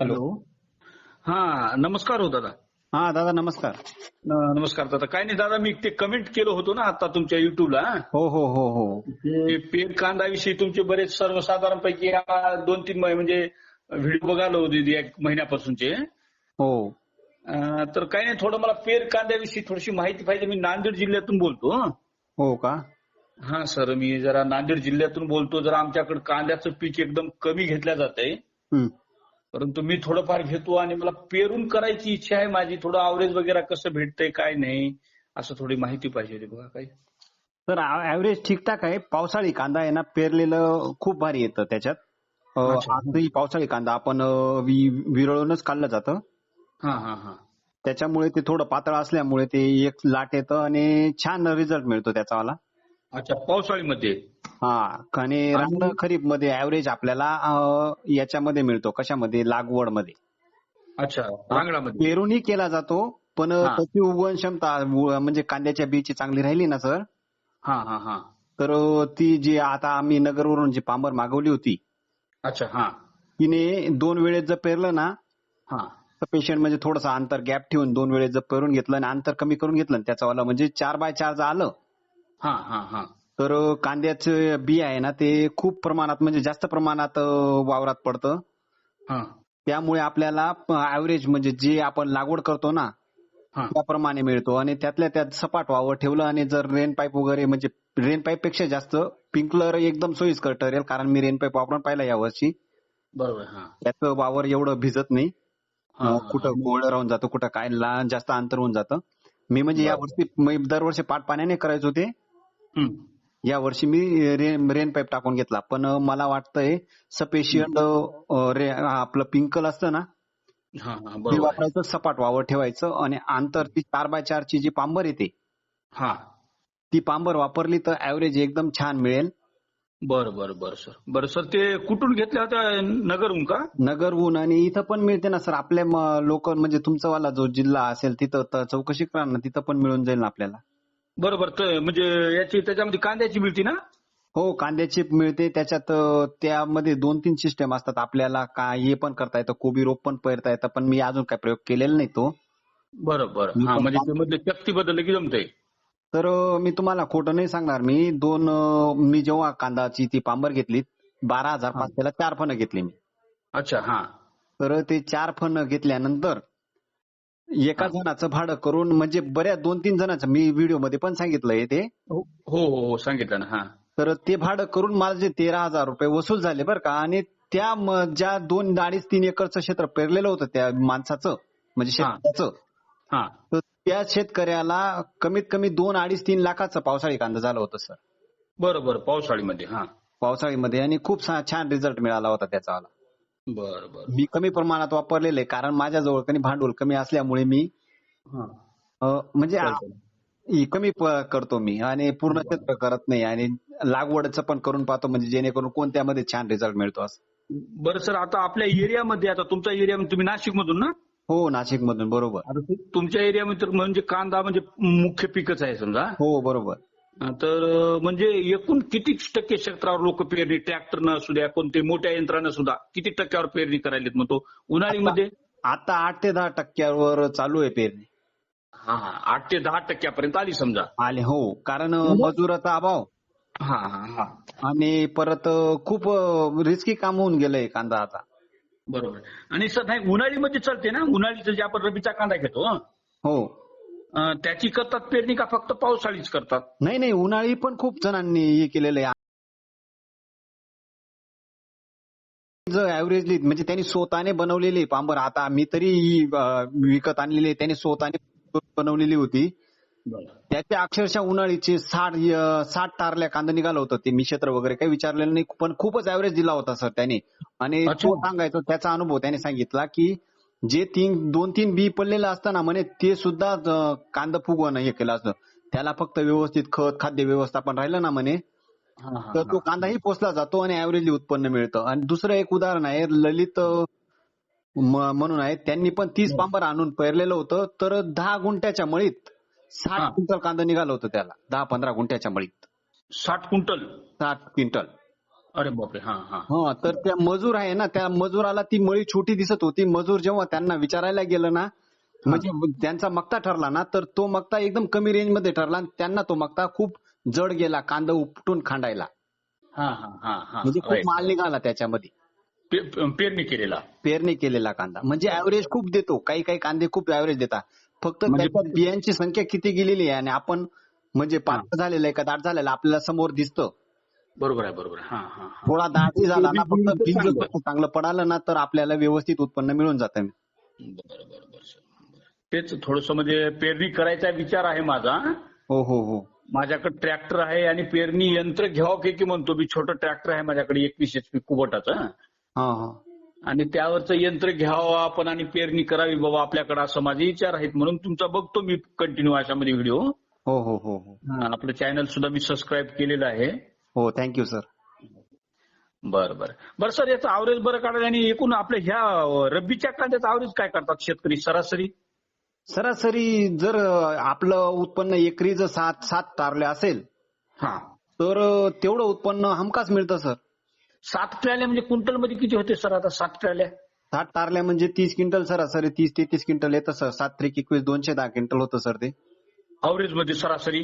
Hello. हा नमस्कार हो दादा. हा दादा नमस्कार. नमस्कार दादा. काय नाही दादा मी ते कमेंट केलं होतो ना आता तुमच्या युट्यूबला हो? हो हो हो ते पेर कांदाविषयी तुमचे बरेच सर्वसाधारणपैकी दोन तीन महिने म्हणजे व्हिडिओ बघायला होते एक महिन्यापासूनचे. हो. तर काही नाही थोडं मला पेर कांद्याविषयी थोडीशी माहिती पाहिजे. मी नांदेड जिल्ह्यातून बोलतो हं. का? हा सर मी जरा नांदेड जिल्ह्यातून बोलतो. जरा आमच्याकडे कांद्याचं पीक एकदम कमी घेतल्या जात आहे. परंतु मी थोडंफार घेतो आणि मला पेरून करायची इच्छा आहे. माझी थोडं आवरेज वगैरे कसं भेटतंय काय नाही असं थोडी माहिती पाहिजे होती. बघा काही. तर ऍव्हरेज ठीकठाक आहे. पावसाळी कांदा आहे ना पेरलेलं खूप भारी येतं त्याच्यात. पावसाळी कांदा आपण विरळूनच काढलं जातं. हा हा हा. त्याच्यामुळे ते थोडं पातळ असल्यामुळे ते एक लाट येतं आणि छान रिझल्ट मिळतो त्याचावाला अच्छा पावसाळीमध्ये? हा आणि रांगण खरीपमध्ये ऍव्हरेज आपल्याला याच्यामध्ये मिळतो. कशामध्ये? लागवडमध्ये. अच्छा रांगडामध्ये पेरूनही केला जातो पण. त्याची उगवण क्षमता म्हणजे कांद्याच्या बीची चांगली राहिली ना सर? हा हा हा. तर ती जी आता आम्ही नगरवरून जी पांबर मागवली होती अच्छा हा. तिने दोन वेळेस जर पेरलं ना हा. तर पेशंट म्हणजे थोडंसं अंतर गॅप ठेवून दोन वेळेस जर पेरून घेतलं आणि अंतर कमी करून घेतलं ना त्याच्यावाला म्हणजे चार बाय चार आलं तर कांद्याचं बी आहे ना ते खूप प्रमाणात म्हणजे जास्त प्रमाणात वावरात पडतं. हा. त्यामुळे आपल्याला ऍव्हरेज म्हणजे जे आपण लागवड करतो ना त्याप्रमाणे मिळतो. आणि त्यातल्या त्यात सपाट वावर ठेवलं आणि जर रेन पाईप वगैरे म्हणजे रेन पाईपपेक्षा जास्त पिंकलर एकदम सोयीस्कर ठरेल कारण मी रेन पाईप वापरून पाहिला यावर्षी बरोबर त्याचं वावर एवढं भिजत नाही. कुठं गोळ राहून जातं कुठं काय लहान जास्त अंतर होऊन जातं. मी म्हणजे या वर्षी मी दरवर्षी पाट पाण्याने करायचे होते या वर्षी मी रेन रेन पाईप टाकून घेतला. पण मला वाटतंय सफिशियंट आपलं पिंकल असतं ना हा हा ते. वापरायचं सपाट वावर ठेवायचं आणि अंतर ती चार बाय चारची जी पांबर येते हा. ती पांबर वापरली तर ऍव्हरेज एकदम छान मिळेल. बरं बरं बरं सर. बरं सर ते कुठून घेतल्या होत्या नगरहून का? नगरहून आणि इथं पण मिळते ना सर. आपल्या लोक म्हणजे तुमचा वाला जो जिल्हा असेल तिथं चौकशी करा ना तिथं पण मिळून जाईल ना आपल्याला. बरोबर म्हणजे याची त्याच्यामध्ये कांद्याची मिळती ना? हो कांद्याची मिळते. त्याच्यात त्यामध्ये दोन तीन सिस्टम असतात आपल्याला. काय हे पण करता येतं कोबी रोप पण पेरता येतं पण मी अजून काय प्रयोग केलेला नाही तो. बरं बरं. मी हा पण म्हणजे काम- ते मधले चक्ती बदलले की जमतंय? तर मी तुम्हाला खोटं नाही सांगणार. मी दोन मी जेव्हा कांदाची ती पांबर घेतली बारा हजार. पाचशेला चार फणं घेतली मी. अच्छा हा. तर ते चार फणं घेतल्यानंतर एका हा. जणाचं भाडं करून म्हणजे बऱ्याच दोन तीन जणांचं मी व्हिडिओमध्ये पण सांगितलंय ते. हो हो हो सांगितलं ना हा. तर ते भाडं करून मला जे तेरा हजार रुपये वसूल झाले बरं का आणि त्या ज्या दोन अडीच तीन एकरचं क्षेत्र पेरलेलं होतं त्या माणसाचं म्हणजे हा. शेतकऱ्याचं हा. तर त्या शेतकऱ्याला कमीत कमी दोन अडीच तीन लाखाचं पावसाळी कांदा झालं होतं सर. बरं बरं पावसाळीमध्ये हा. पावसाळीमध्ये आणि खूप छान रिझल्ट मिळाला होता त्याचा बरं बरं. मी कमी प्रमाणात वापरलेले आहे, कारण माझ्याजवळ कमी भांडवल कमी असल्यामुळे मी हा. म्हणजे कमी करतो मी आणि पूर्ण क्षेत्र करत नाही आणि लागवडचं पण करून पाहतो म्हणजे जेणेकरून कोणत्यामध्ये छान रिझल्ट मिळतो असं. बरं सर आता आपल्या एरियामध्ये आता तुमच्या एरियामध्ये तुम्ही नाशिक मधून ना? हो नाशिक मधून बरोबर तुमच्या एरियामध्ये म्हणजे कांदा म्हणजे मुख्य पिकच आहे समजा. हो बरोबर. तर म्हणजे एकूण किती टक्के क्षेत्रावर लोक पेरणी? ट्रॅक्टरनं असू द्या कोणते मोठ्या यंत्रानं सुद्धा किती टक्क्यावर पेरणी करायलेत मग तो उन्हाळीमध्ये? आता आठ ते दहा टक्क्यावर चालू आहे पेरणी. हा आठ ते दहा टक्क्यापर्यंत आली समजा. आले हो कारण मजुराचा अभाव. हा हा हा. आणि परत खूप रिस्की काम होऊन गेलंय कांदा आता. बरोबर. आणि सर नाही उन्हाळीमध्ये चालते ना? उन्हाळीचं जे आपण रबीचा कांदा घेतो हं, त्याची करतात पेरणी का फक्त पावसाळीच करतात? नाही नाही उन्हाळी पण खूप जणांनी हे केलेलं आहे. ऍव्हरेजली म्हणजे त्यांनी स्वतःने बनवलेली पांबर आता मी तरी विकत आणलेली. त्यांनी स्वतःने बनवलेली होती. त्याच्या अक्षरशः उन्हाळीचे साठ साठ टारल्या कांदा निघालं होतं. ते मी क्षेत्र वगैरे काही विचारलेलं नाही पण खूपच ऍव्हरेज दिला होता सर त्याने. आणि. तो सांगायचा त्याचा अनुभव त्याने सांगितला की जे तीन दोन तीन बी पडलेलं असतं ना म्हणे ते सुद्धा कांदा फुगवणं हे केलं असतं. त्याला फक्त व्यवस्थित खत खाद्य व्यवस्थापन राहिलं ना म्हणे तर तो हा. कांदाही पोचला जातो आणि ऍव्हरेजली उत्पन्न मिळतं. आणि दुसरं एक उदाहरण आहे ललित म्हणून आहे त्यांनी पण तीस पांबर आणून पेरलेलं होतं तर दहा गुंठ्याच्या मळीत साठ. क्विंटल कांदा निघाला होतं त्याला दहा पंधरा गुंठ्याच्या मळीत. साठ क्विंटल? साठ क्विंटल. अरे बापरे हा हा. हा तर त्या मजूर आहे ना त्या मजुराला ती मळी छोटी दिसत होती. मजूर जेव्हा त्यांना विचारायला गेलं ना म्हणजे त्यांचा मक्ता ठरला ना तर तो मक्ता एकदम कमी रेंजमध्ये ठरला आणि त्यांना तो मक्ता खूप जड गेला कांदा उपटून खांडायला. हा हा हा हा. म्हणजे खूप. माल निघाला त्याच्यामध्ये. पेरणी केलेला. पेरणी केलेला कांदा. म्हणजे ऍव्हरेज खूप देतो. काही काही कांदे खूप ऍव्हरेज देतात. फक्त म्हणजे- त्याच्यात बियांची संख्या किती गेलेली आहे आणि आपण म्हणजे पातळ झालेलं आहे का दाट झालेलं आपल्याला समोर दिसतं. बरोबर आहे बरोबर आहे. हा हा हा. थोडा दाटही झाला ना फक्त बीज चांगलं. पडालं ना तर आपल्याला व्यवस्थित उत्पन्न मिळून जातं. बरं बरं बरं sir. तेच थोडस म्हणजे पेरणी करायचा विचार आहे माझा हो. हो हो माझ्याकडे ट्रॅक्टर आहे आणि पेरणी यंत्र घ्यावं की की म्हणतो मी छोटं ट्रॅक्टर आहे माझ्याकडे एकवीस एच पी कुबटाचं हा. हा आणि त्यावरचं यंत्र घ्यावं आपण आणि पेरणी करावी बाबा आपल्याकडे असं माझे विचार आहेत. म्हणून तुमचा बघतो मी कंटिन्यू अशामध्ये व्हिडिओ हो हो हो हो. आपलं चॅनल सुद्धा मी सबस्क्राईब केलेलं आहे. हो थँक्यू सर बरं बरं. बरं सर याचं आवरेज बरं काढायला आणि एकूण आपल्या ह्या रब्बीच्या कांद्याचं आवरेज काय करतात शेतकरी सरासरी? सरासरी जर आपलं उत्पन्न एकरी जर सात सात टारले असेल हा. तर तेवढं उत्पन्न हमखास मिळतं सर सात ट्रॅल्या म्हणजे क्विंटलमध्ये किती होते सर आता सात ट्रॅल्या सात टारल्या म्हणजे तीस क्विंटल सरासरी तीस तेहतीस क्विंटल येतं सर सात त्रिक एकवीस दोनशे दहा क्विंटल होतं सर ते. मध्ये सरासरी?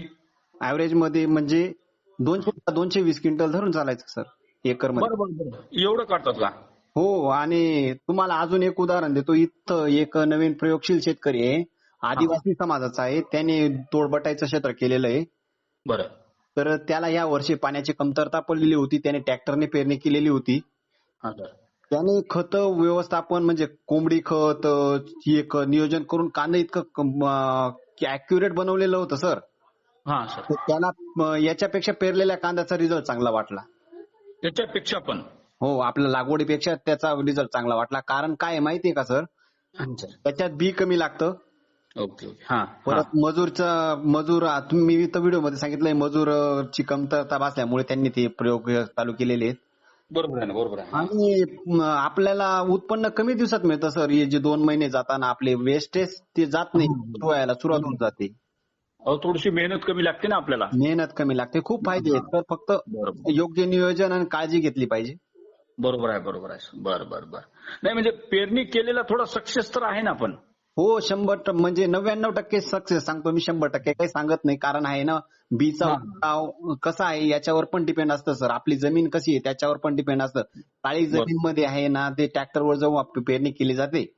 ऍव्हरेजमध्ये म्हणजे दोनशे दोनशे वीस क्विंटल धरून चालायचं सर एकरमध्ये. एवढं काढतात का? हो आणि तुम्हाला अजून एक उदाहरण देतो. इथं एक नवीन प्रयोगशील शेतकरी आहे. आदिवासी समाजाचा आहे. त्याने तोडबटायचं क्षेत्र केलेलं आहे. बरं. तर त्याला या वर्षी पाण्याची कमतरता पडलेली होती. त्याने ट्रॅक्टरने पेरणी केलेली होती. त्याने खत व्यवस्थापन म्हणजे कोंबडी खत एक नियोजन करून कांदा इतकं अॅक्युरेट बनवलेलं होतं सर. हा सर तर त्याला अं, याच्यापेक्षा पेरलेल्या कांद्याचा रिझल्ट चांगला वाटला. त्याच्यापेक्षा पण. हो आपल्या लागवडीपेक्षा त्याचा रिझल्ट चांगला वाटला. कारण काय आहे माहितीये का सर त्याच्यात बी कमी लागतं. Okay okay. हा हा. परत मजूरचा मजूर तुम्ही मी तर व्हिडिओमध्ये सांगितलंय मजूरची कमतरता भासल्यामुळे त्यांनी ते प्रयोग चालू केलेले आहेत. बरोबर आहे ना बरोबर आहे. आणि म, आपल्याला उत्पन्न कमी दिवसात मिळतं सर हे जे दोन महिने जाताना आपले वेस्टेज ते जात नाही व्हायला सुरुवात होऊन जाते. अहो थोडीशी मेहनत कमी लागते ना आपल्याला. मेहनत कमी लागते. खूप फायदे आहेत तर फक्त योग्य नियोजन आणि काळजी घेतली पाहिजे. बरोबर आहे बरोबर आहे. बर बर बर. नाही म्हणजे पेरणी केलेला थोडा सक्सेस तर आहे ना आपण हो शंभर टक्के म्हणजे नव्याण्णव टक्के सक्सेस सांगतो मी शंभर टक्के. काही सांगत नाही. कारण आहे ना बीचा. उठाव कसा आहे याच्यावर पण डिपेंड असतं सर आपली जमीन कशी आहे त्याच्यावर पण डिपेंड असतं. काळी जमीन मध्ये आहे ना ते ट्रॅक्टरवर जेव्हा पेरणी केली जाते.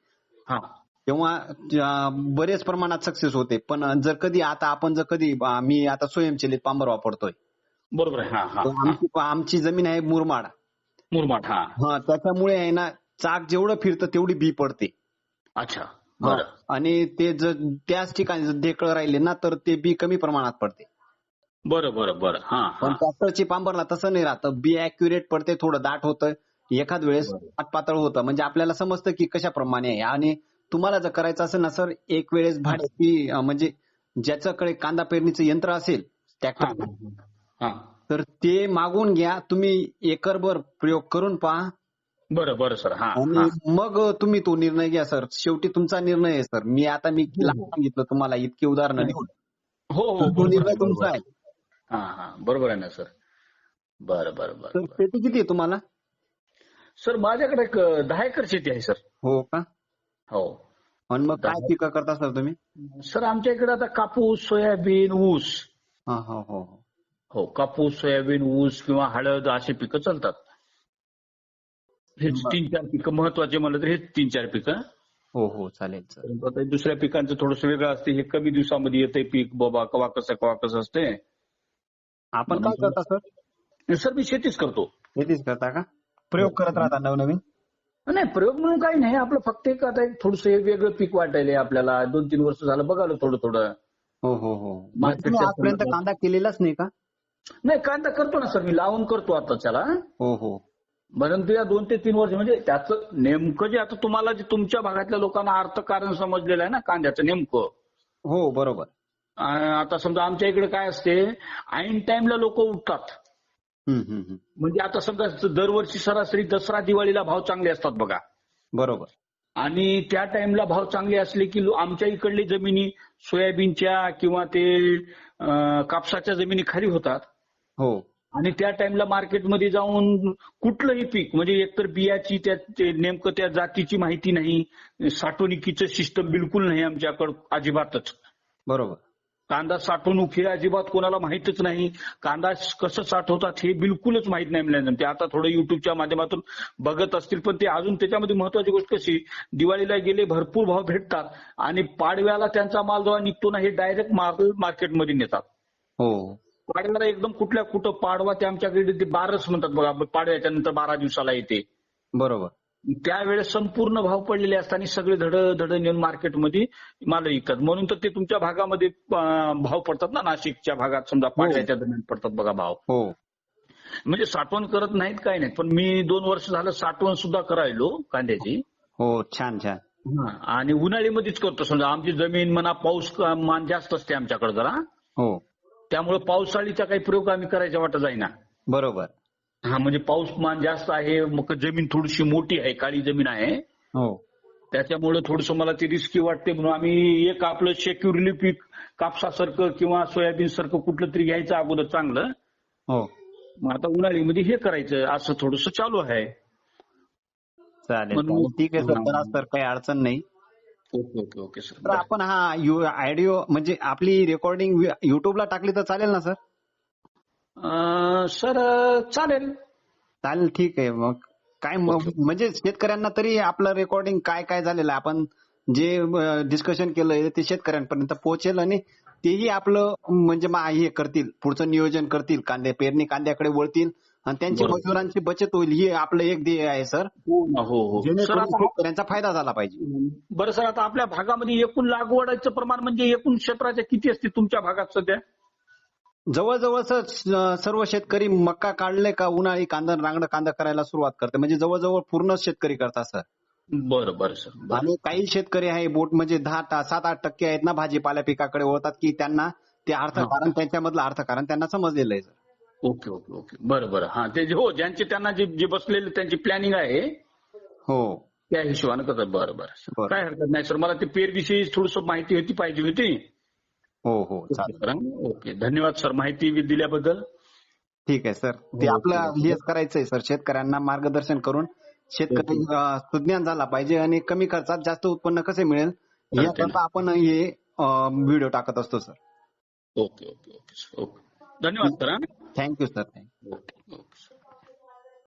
हा. तेव्हा बरेच प्रमाणात सक्सेस होते. पण जर कधी आता आपण जर कधी मी आता स्वयंचलित पांबर वापरतोय. बरोबर आहे. हा हा हा. आमची जमीन आहे मुरमाड. मुरमाड हा. त्याच्यामुळे आहे ना चाक जेवढं फिरतं तेवढी बी पडते. अच्छा आणि ते जर त्याच ठिकाणी ढेकळं राहिले ना तर ते बी कमी प्रमाणात पडते. बरं बरं बरं. हा पण ट्रॅक्टरची पांबरला तसं नाही राहतं. बी अॅक्युरेट पडते थोडं दाट होतं. एखाद वेळेस पातळ होतं. म्हणजे आपल्याला समजतं की कशाप्रमाणे आहे. आणि तुम्हाला जर करायचं असेल ना सर एक वेळेस भाड्याची म्हणजे ज्याच्याकडे कांदा पेरणीचं यंत्र असेल हा ट्रॅक्टर हा. तर ते मागून घ्या तुम्ही एकरभर प्रयोग करून पहा. बरं बरं सर. हा हा. मग तुम्ही तो निर्णय घ्या सर. शेवटी तुमचा निर्णय आहे सर. मी आता मी हो. सांगितलं तुम्हाला इतकी उदाहरणं देऊन हो हो तो निर्णय तुमचा आहे. हा हा. बरोबर आहे ना सर. बरं बरं बरं. शेती किती आहे तुम्हाला? सर माझ्याकडे दहा एकर शेती आहे सर. हो का? हो. आणि मग काय पिकं करता सर तुम्ही? सर आमच्या इकडे आता कापूस सोयाबीन ऊस. हा हो हो हो. हो कापूस सोयाबीन ऊस किंवा हळद अशी पिकं चालतात. बरं. तीन चार पिकं महत्त्वाचे म्हणलं तर हेच तीन चार पिकं. हो हो चालेल सर. आता दुसऱ्या पिकांचं थोडंसं वेगळं असते. हे कमी दिवसामध्ये येते पीक बाबा कवा कसं कवा कसं असते. आपण काय करता सर? सर मी शेतीच करतो. शेतीच करता का? प्रयोग करत राहता नवनवीन? नाही प्रयोग म्हणून काही नाही. आपलं फक्त एक आता एक थोडंसं एक वेगळं पीक वाटायला आपल्याला. दोन तीन वर्ष झालं बघालो थोडं थोडं हो हो. हो आजपर्यंत. कांदा केलेलाच नाही का? नाही कांदा करतो ना सर मी. लावून करतो आता त्याला. हो हो. परंतु या दोन ते तीन वर्ष म्हणजे त्याचं नेमकं जे आता तुम्हाला जे तुमच्या भागातल्या लोकांना अर्थकारण समजलेलं आहे ना कांद्याचं नेमकं. हो बरोबर. आ- आता समजा आमच्या इकडे काय असते ऐन टाइमला लोक उठतात. म्हणजे आता समजा दरवर्षी सरासरी दसरा दिवाळीला भाव चांगले असतात बघा. बरोबर. आणि त्या टाइमला भाव चांगले असले की आमच्या इकडली जमिनी सोयाबीनच्या किंवा ते कापसाच्या जमिनी खाली होतात. हो. आणि त्या टाइमला मार्केटमध्ये जाऊन कुठलंही पीक म्हणजे एकतर बियाची त्या नेमकं त्या जातीची माहिती नाही साठवणुकीचं सिस्टम बिलकुल नाही आमच्याकडं अजिबातच. बरोबर. कांदा साठवणूक हे अजिबात कोणाला माहितच नाही. कांदा कसं साठवतात हे बिलकुलच माहीत नाही मिळालं. ते आता थोडं युट्यूबच्या माध्यमातून बघत असतील पण ते अजून त्याच्यामध्ये महत्वाची गोष्ट कशी? दिवाळीला गेले भरपूर भाव भेटतात आणि पाडव्याला त्यांचा माल जेव्हा निघतो ना हे डायरेक्ट माल मार्केटमध्ये नेतात हो. पाडव्याला एकदम कुठल्या कुठं पाडवा ते आमच्याकडे ते बारस म्हणतात बघा पाडव्याच्या नंतर बारा दिवसाला येते. बरोबर. त्यावेळेस संपूर्ण भाव पडलेले असताना सगळे धड धड नेऊन मार्केटमध्ये माल विकतात. म्हणून तर ते तुमच्या भागामध्ये भाव पडतात ना नाशिकच्या भागात समजा पाडव्याच्या दरम्यान पडतात बघा भाव. हो. म्हणजे साठवण करत नाहीत काय नाहीत पण मी दोन वर्ष झालं साठवण सुद्धा करायलो कांद्याची. हो छान छान. हा, आणि उन्हाळीमध्येच करतो. समजा आमची जमीन म्हणा पाऊस मान जास्त असते आमच्याकडे जरा. हो. त्यामुळे पावसाळीचा काही प्रयोग आम्ही करायच्या वाटत जाईना. बरोबर. हा म्हणजे पाऊस मान जास्त आहे मग जमीन थोडीशी मोठी आहे काळी जमीन आहे. हो. त्याच्यामुळे थोडस मला ती रिस्की वाटते म्हणून आम्ही एक आपलं सेक्युरिली पीक कापसासारखं किंवा सोयाबीन सारखं कुठलं तरी घ्यायचं अगोदर चांगलं. हो. मग आता उन्हाळीमध्ये हे करायचं असं थोडस चालू आहे. चालेल. ठीक आहे सर. करा सर काही अडचण नाही. Okay okay okay sir. आपण हा ऑडिओ म्हणजे आपली रेकॉर्डिंग युट्यूबला टाकली तर चालेल ना सर? सर चालेल. चालेल ठीक आहे. मग काय म्हणजे शेतकऱ्यांना तरी आपलं रेकॉर्डिंग काय काय झालेलं आहे? आपण जे डिस्कशन केलंय ते शेतकऱ्यांपर्यंत पोहोचेल आणि तेही आपलं म्हणजे हे करतील पुढचं नियोजन करतील कांदे पेरणी कांद्याकडे वळतील आणि त्यांची. मजुरांची बचत होईल हे आपलं एक ध्येय आहे सर. हो हो हो. शेतकऱ्यांचा फायदा झाला पाहिजे. बरं सर आता आपल्या भागामध्ये एकूण लागवडाचं प्रमाण म्हणजे एकूण क्षेत्राच्या किती असते तुमच्या भागात सध्या? जवळजवळ सर स- सर्व शेतकरी मक्का काढले का उन्हाळी कांदा रांगडा कांदा करायला सुरुवात करते. म्हणजे जवळजवळ पूर्ण शेतकरी करतात सर. बरं बरं सर. आणि काही शेतकरी आहे बोट म्हणजे दहा सात आठ टक्के आहेत ना भाजीपाल्या पिकाकडे वळतात की त्यांना ते अर्थकारण त्यांच्यामधलं अर्थकारण त्यांना समजलेलं आहे सर. Okay okay okay. बरं बरं. हा ते हो ज्यांचे त्यांना जे जे बसलेले त्यांची प्लॅनिंग आहे हो. त्या हिशोबानं कसं बरं. बरं. काय हरकत नाही सर. मला ते पेरविषयी थोडस माहिती होती पाहिजे होती. हो हो चालेल? ओके. धन्यवाद सर माहिती दिल्याबद्दल. ठीक आहे सर. ते आपलं. हेच करायचंय सर शेतकऱ्यांना मार्गदर्शन करून. शेतकरी सुज्ञान झाला पाहिजे आणि कमी खर्चात जास्त उत्पन्न कसे मिळेल याकरता आपण हे व्हिडिओ टाकत असतो सर. ओके ओके ओके धन्यवाद sir thank you sir. Thank you.